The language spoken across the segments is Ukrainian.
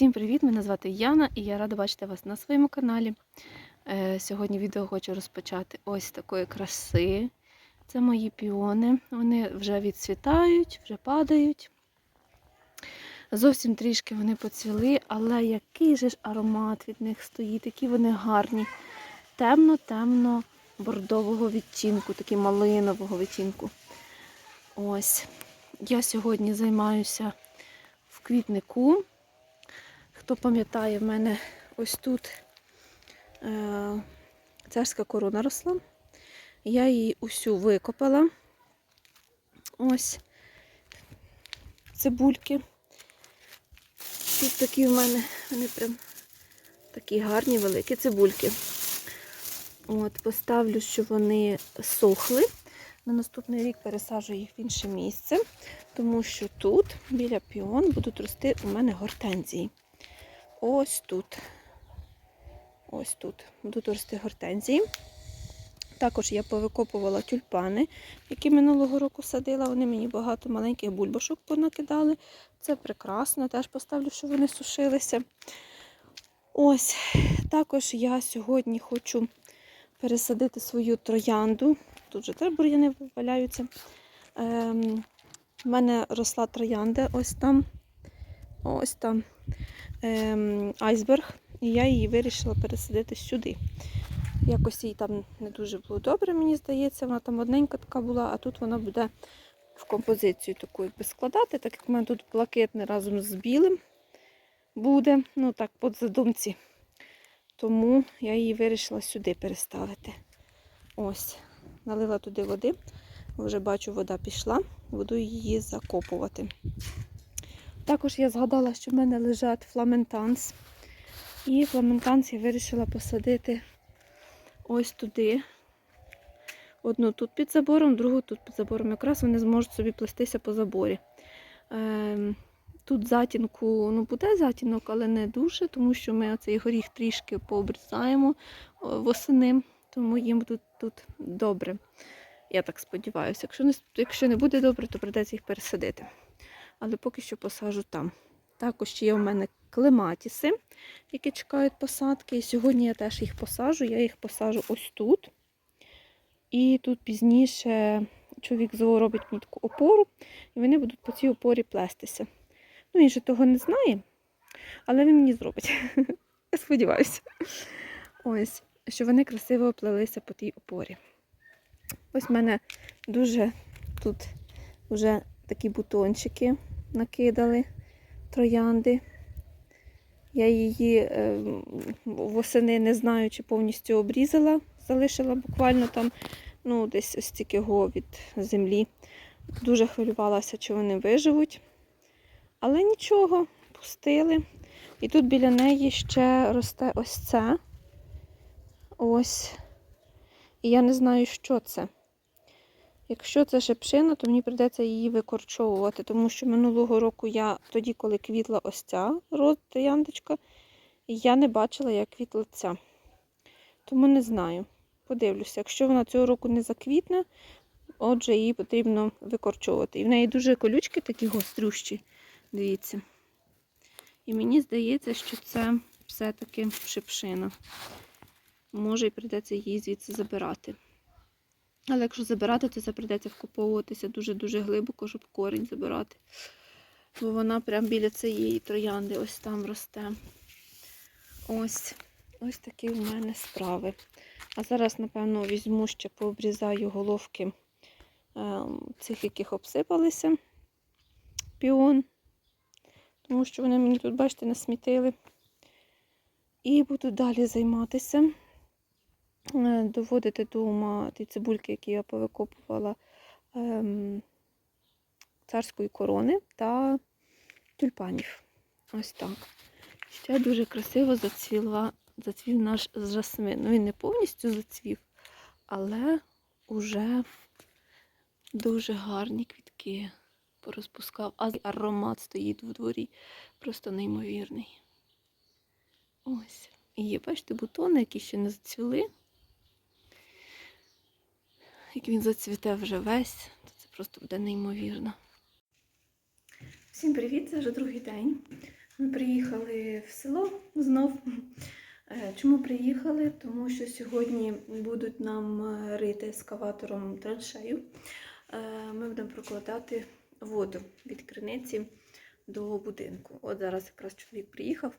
Всім привіт! Мене звати Яна і я рада бачити вас на своєму каналі. Е, Сьогодні відео хочу розпочати ось такої краси. Це мої піони. Вони вже відцвітають, вже падають. Зовсім трішки вони поцвіли, але який же ж аромат від них стоїть, які вони гарні. Темно-темно бордового відтінку, такий малинового відтінку. Ось. Я сьогодні займаюся в квітнику. Хто пам'ятає, в мене ось тут е, царська корона росла. Я її усю викопала. Ось цибульки. Тут такі в мене, вони прям такі гарні, великі цибульки. От, Поставлю, щоб вони сохли. На наступний рік пересаджу їх в інше місце, тому що тут, біля піон, будуть рости у мене гортензії. Ось тут. Ось тут будуть рости гортензії. Також я повикопувала тюльпани, які минулого року садила. Вони мені багато маленьких бульбашок понакидали. Це прекрасно, теж поставлю, щоб вони сушилися. Ось, також я сьогодні хочу пересадити свою троянду. Тут же теж бур'яни валяються. Ем, У мене росла троянда ось там. Ось там айсберг, і я її вирішила пересадити сюди. Якось їй там не дуже було добре, мені здається, вона там одненька така була, а тут вона буде в композицію таку якби складати, так як в мене тут блакитне разом з білим буде, ну так, по задумці. Тому я її вирішила сюди переставити. Ось, налила туди води, вже бачу, вода пішла, буду її закопувати. Також я згадала, що в мене лежать фламентанс. І фламентанс я вирішила посадити ось туди. Одну тут під забором, другу тут під забором. Якраз вони зможуть собі плестися по заборі. Ем, тут затінку, ну буде затінок, але не дуже, тому що ми оцей горіх трішки пообрізаємо восени, тому їм тут, тут добре. Я так сподіваюся. Якщо не, якщо не буде добре, то придеться їх пересадити але поки що посажу там. Також є у мене клематіси, які чекають посадки. І сьогодні я теж їх посажу. Я їх посажу ось тут. І тут пізніше чоловік робить мені таку опору, і вони будуть по цій опорі плестися. Ну, він же того не знає, але він мені зробить. Я сподіваюся. Ось, що вони красиво оплелися по тій опорі. Ось в мене дуже тут вже такі бутончики накидали троянди. Я її е, восени не знаю, чи повністю обрізала, залишила буквально там, ну, десь ось тільки від землі. Дуже хвилювалася, чи вони виживуть. Але нічого, пустили. І тут біля неї ще росте ось це. Ось. І я не знаю, що це. Якщо це шепшина, то мені прийдеться її викорчовувати, тому що минулого року я, тоді, коли квітла ось ця трояндочка, я не бачила, як квітла ця. Тому не знаю. Подивлюся, якщо вона цього року не заквітне, отже, її потрібно викорчовувати. І в неї дуже колючки такі гострющі, дивіться. І мені здається, що це все-таки шипшина. Може, і прийдеться її звідси забирати. Але якщо забирати, то це прийдеться вкуповуватися дуже-дуже глибоко, щоб корінь забирати. Бо вона прямо біля цієї троянди ось там росте. Ось ось такі в мене справи. А зараз, напевно, візьму ще пообрізаю головки е, цих, яких обсипалися піон. Тому що вони мені тут, бачите, насмітили. І буду далі займатися. Е, доводити до ті цибульки, які я повикопувала ем, царської корони та тюльпанів. Ось так. Ще дуже красиво зацвіла, зацвів наш жасмин. Ну, він не повністю зацвів, але вже дуже гарні квітки порозпускав. А аромат стоїть в дворі. Просто неймовірний. Ось. І є, бачите, бутони, які ще не зацвіли як він зацвіте вже весь, то це просто буде неймовірно. Всім привіт! Це вже другий день. Ми приїхали в село знов. Е, Чому приїхали? Тому що сьогодні будуть нам е, рити ескаватором траншею. Е, Ми будемо прокладати воду від криниці до будинку. От зараз якраз чоловік приїхав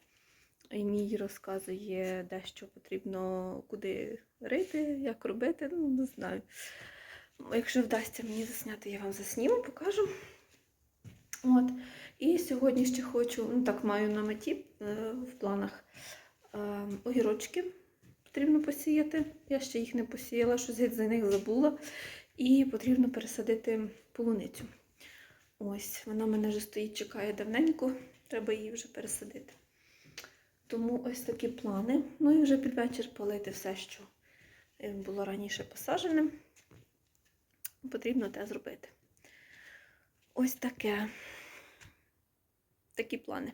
мій розказує, де що потрібно, куди рити, як робити. Ну, не знаю. Якщо вдасться мені засняти, я вам засніму, покажу. От. І сьогодні ще хочу, ну так маю на меті е, в планах е, огірочки потрібно посіяти. Я ще їх не посіяла, щось за них забула. І потрібно пересадити полуницю. Ось, вона в мене вже стоїть, чекає давненько, треба її вже пересадити. Тому ось такі плани. Ну і вже під вечір полити все, що е, було раніше посаджене. Потрібно те зробити. Ось таке. Такі плани.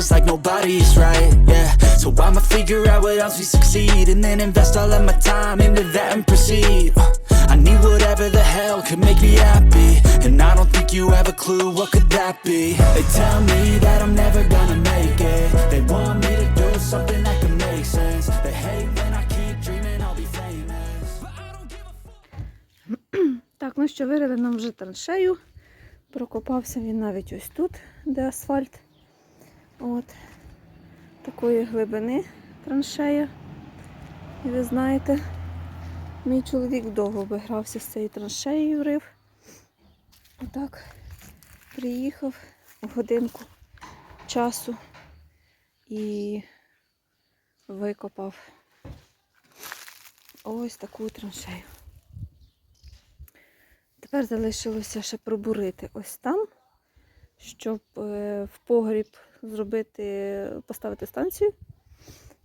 Feels like nobody's right, yeah. So I'ma figure out what else we succeed and then invest all of my time into that and proceed. Uh, I need whatever the hell could make me happy, and I don't think you have a clue what could that be. They tell me that I'm never gonna make it. They want me to do something that could make sense. They hate when I keep dreaming I'll be famous. But I don't give a Так, ну що, вирили нам вже траншею. Прокопався він навіть ось тут, де асфальт. От. Такої глибини траншея. І ви знаєте, мій чоловік довго обігрався з цією траншеєю рив. Отак приїхав в годинку часу і викопав ось таку траншею. Тепер залишилося ще пробурити ось там, щоб е, в погріб зробити, поставити станцію.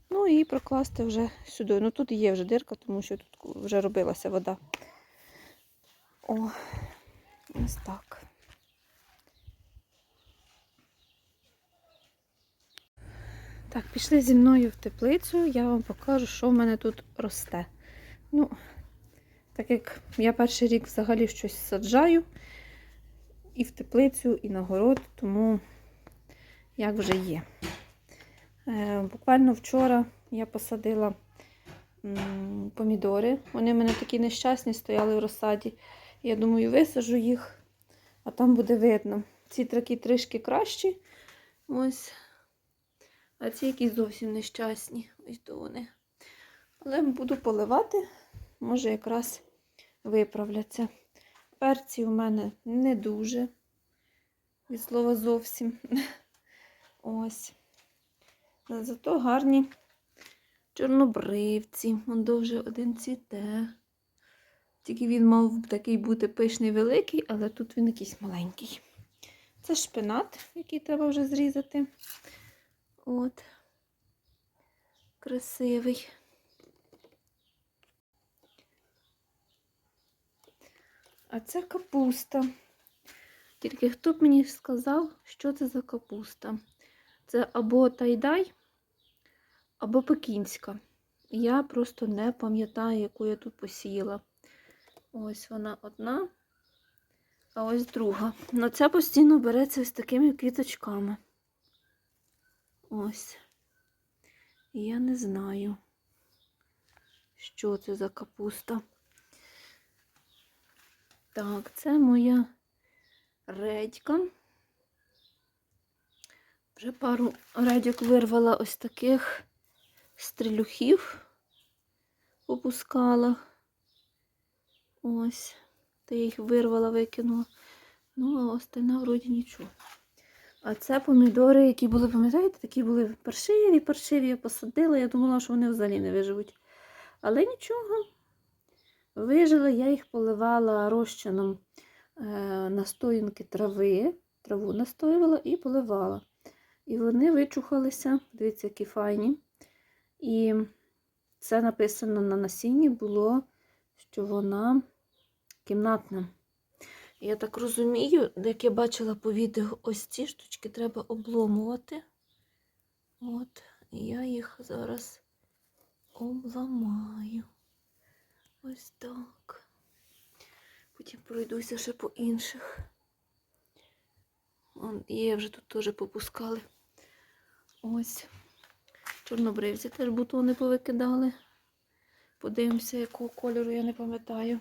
Ну і прокласти вже сюди. Ну тут є вже дирка, тому що тут вже робилася вода. О, ось так. Так, пішли зі мною в теплицю, я вам покажу, що в мене тут росте. Ну, так як я перший рік взагалі щось саджаю і в теплицю, і на город, тому як вже є. Е, буквально вчора я посадила помідори. Вони в мене такі нещасні стояли в розсаді. Я думаю, висажу їх, а там буде видно. Ці такі трішки кращі. Ось. А ці якісь зовсім нещасні. Ось то вони. Але буду поливати може якраз виправляться. Перці у мене не дуже, від слова зовсім. Ось. Зато гарні чорнобривці. Он дуже один цвіте. Тільки він мав такий бути пишний великий, але тут він якийсь маленький. Це шпинат, який треба вже зрізати. От. Красивий. А це капуста. Тільки хто б мені сказав, що це за капуста? Це або тайдай, або пекінська. Я просто не пам'ятаю, яку я тут посіяла. Ось вона одна, а ось друга. Ну, ця постійно береться з такими квіточками. Ось. Я не знаю, що це за капуста. Так, це моя редька. Вже пару редьок вирвала ось таких стрілюхів, попускала. Ось. Та я їх вирвала, викинула. Ну, а остальне вроді нічого. А це помідори, які були, пам'ятаєте, такі були паршиві, паршиві. Я посадила. Я думала, що вони взагалі не виживуть. Але нічого. Вижили, я їх поливала розчином е, настоянки трави. Траву настоювала і поливала. І вони вичухалися. Дивіться, які файні. І це написано на насінні було, що вона кімнатна. Я так розумію, як я бачила по відео, ось ці штучки треба обломувати. От, я їх зараз обламаю. Ось так. Потім пройдуся ще по інших. Є вже тут теж попускали. Ось. Чорнобривці теж бутони повикидали. Подивимося, якого кольору, я не пам'ятаю.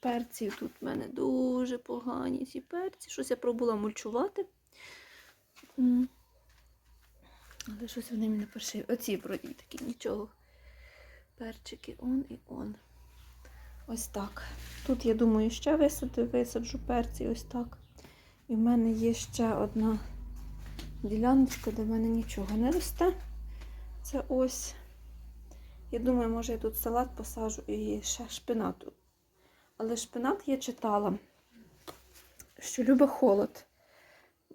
Перці тут в мене дуже погані ці перці. Щось я пробувала мульчувати. Але щось вони мені перші. Оці вроді такі нічого. Перчики он і он. Ось так. Тут, я думаю, ще висаджу, висаджу перці ось так. І в мене є ще одна діляночка, де в мене нічого не росте. Це ось. Я думаю, може я тут салат посажу і ще шпинату. Але шпинат я читала, що любить холод.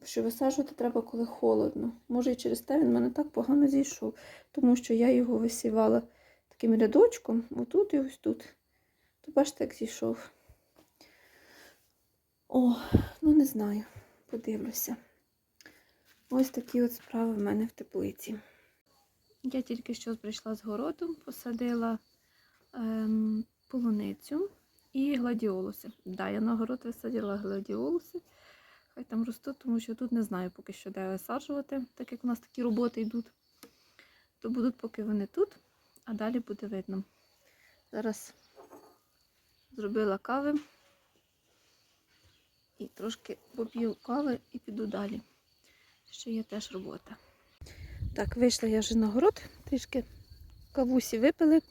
Що висаджувати треба, коли холодно. Може, і через те він мене так погано зійшов, тому що я його висівала таким рядочком, отут і ось тут. То бачите, як зійшов. О, ну не знаю, подивлюся. Ось такі от справи в мене в теплиці. Я тільки що прийшла з городу, посадила ем, полуницю і гладіолуси. Да, я на город висадила гладіолуси. Хай там ростуть, тому що тут не знаю поки що де висаджувати, так як у нас такі роботи йдуть. То будуть поки вони тут, а далі буде видно. Зараз зробила кави і трошки поп'ю кави і піду далі. Ще є теж робота. Так, вийшла я вже на город, трішки кавусі випили.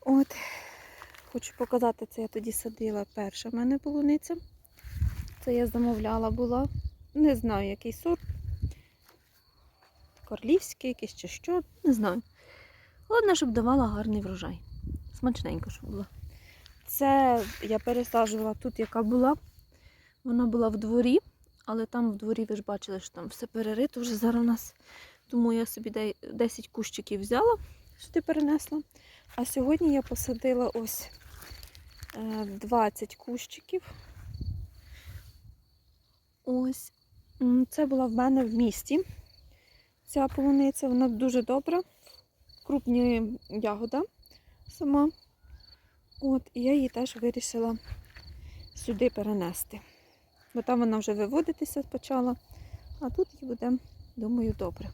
От, хочу показати, це я тоді садила перша в мене полуниця. Це я замовляла була. Не знаю, який сорт. Корлівський, якийсь чи що, не знаю. Головне, щоб давала гарний врожай. Смачненько, щоб було. Це я пересаджувала тут, яка була. Вона була в дворі, але там в дворі ви ж бачили, що там все перерито вже зараз у нас. Тому я собі 10 кущиків взяла, сюди перенесла. А сьогодні я посадила ось е, 20 кущиків. Ось. Це була в мене в місті. Ця полуниця, вона дуже добра. Крупні ягода сама. От, і я її теж вирішила сюди перенести. Бо там вона вже виводитися почала, а тут їй буде, думаю, добре.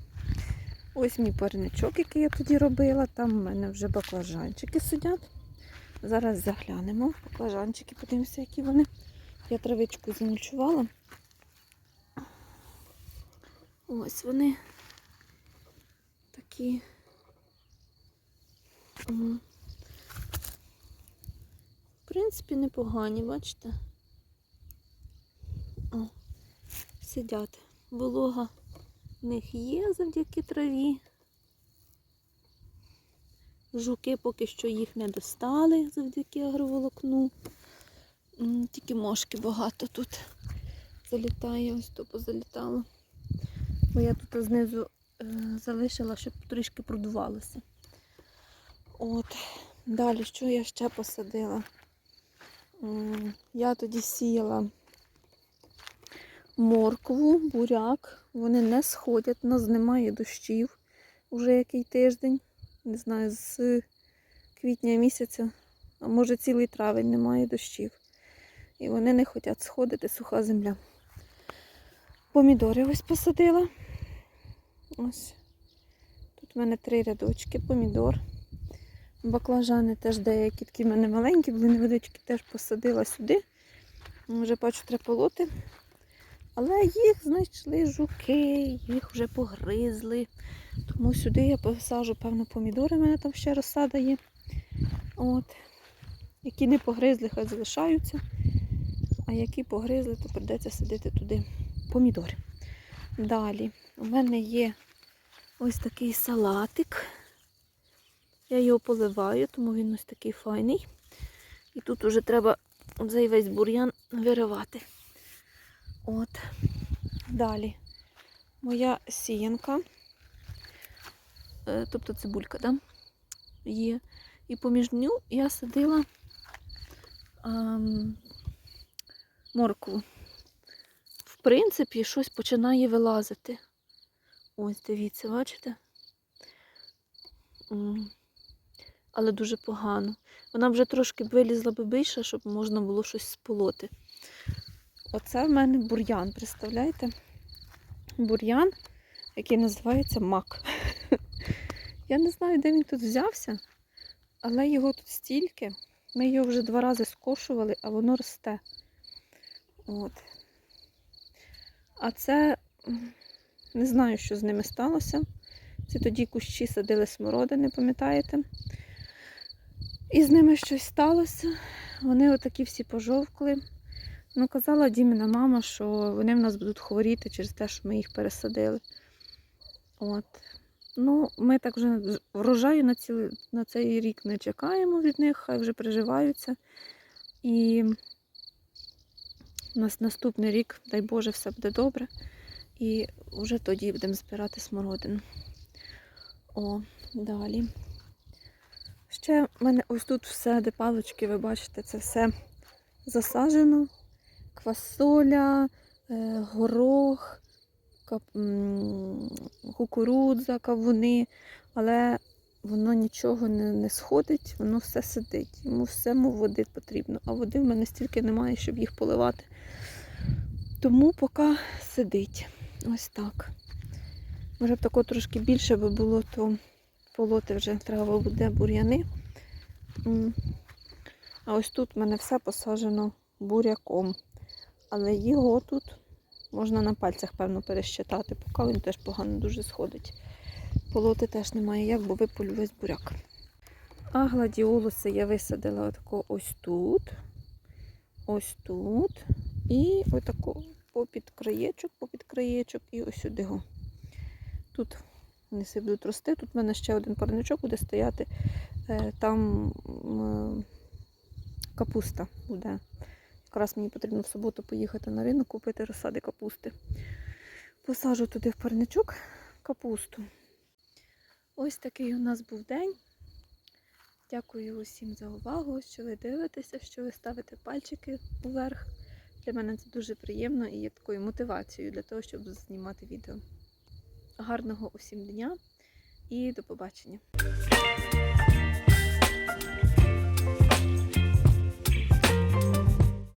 Ось мій парничок, який я тоді робила. Там в мене вже баклажанчики сидять. Зараз заглянемо. Баклажанчики, подивимося, які вони. Я травичку замульчувала. Ось вони такі. В принципі, непогані, бачите? О, сидять. Волога в них є завдяки траві. Жуки поки що їх не достали завдяки агроволокну. Тільки мошки багато тут залітає, ось то позалітало. Бо я тут знизу е, залишила, щоб трішки продувалося. От. Далі, що я ще посадила? Я тоді сіяла моркву, буряк. Вони не сходять, у нас немає дощів уже який тиждень. Не знаю, з квітня місяця, а може цілий травень немає дощів. І вони не хочуть сходити, суха земля. Помідори ось посадила. Ось. Тут в мене три рядочки, помідор. Баклажани теж деякі такі в мене маленькі, були невеличкі, теж посадила сюди. Вже бачу, треба полоти. Але їх знайшли жуки, їх вже погризли. Тому сюди я посажу, певно, помідори, в мене там ще розсада є. От. Які не погризли, хай залишаються. А які погризли, то прийдеться садити туди помідори. Далі у мене є ось такий салатик. Я його поливаю, тому він ось такий файний. І тут уже треба цей весь бур'ян виривати. От. Далі. Моя сіянка, е, тобто цибулька, да? є. І поміж ню я садила ем, моркву. В принципі, щось починає вилазити. Ось, дивіться, бачите? Але дуже погано. Вона вже трошки вилізла би більше, щоб можна було щось сполоти. Оце в мене бур'ян, представляєте? Бур'ян, який називається мак. Я не знаю, де він тут взявся, але його тут стільки. Ми його вже два рази скошували, а воно росте. От. А це не знаю, що з ними сталося. Це тоді кущі садили смородини, пам'ятаєте? І з ними щось сталося. Вони отакі всі пожовкли. Ну, казала Діміна мама, що вони в нас будуть хворіти через те, що ми їх пересадили. От. Ну, ми так вже врожаю на, цілий, на цей рік не чекаємо від них, хай вже приживаються. І у нас наступний рік, дай Боже, все буде добре. І вже тоді будемо збирати смородину. О, далі. Ще в мене ось тут все, де палочки, ви бачите, це все засаджено. Квасоля, е, горох, кукурудза, кавуни, але воно нічого не, сходить, воно все сидить. Йому всему води потрібно, а води в мене стільки немає, щоб їх поливати. Тому поки сидить. Ось так. Може б тако трошки більше би було, то полоти вже треба буде бур'яни. А ось тут в мене все посаджено буряком. Але його тут можна на пальцях, певно, перещитати, поки він теж погано дуже сходить. Полоти теж немає як, бо виполю весь буряк. А гладіолуси я висадила отако ось тут, ось тут. І отако попід краєчок, попід краєчок і ось сюди. го. Тут вони собі будуть рости. Тут в мене ще один парничок буде стояти. Е, Там капуста буде. Якраз мені потрібно в суботу поїхати на ринок, купити розсади капусти. Посажу туди в парничок капусту. Ось такий у нас був день. Дякую усім за увагу, що ви дивитеся, що ви ставите пальчики вверх. Для мене це дуже приємно і є такою мотивацією для того, щоб знімати відео. Гарного усім дня і до побачення!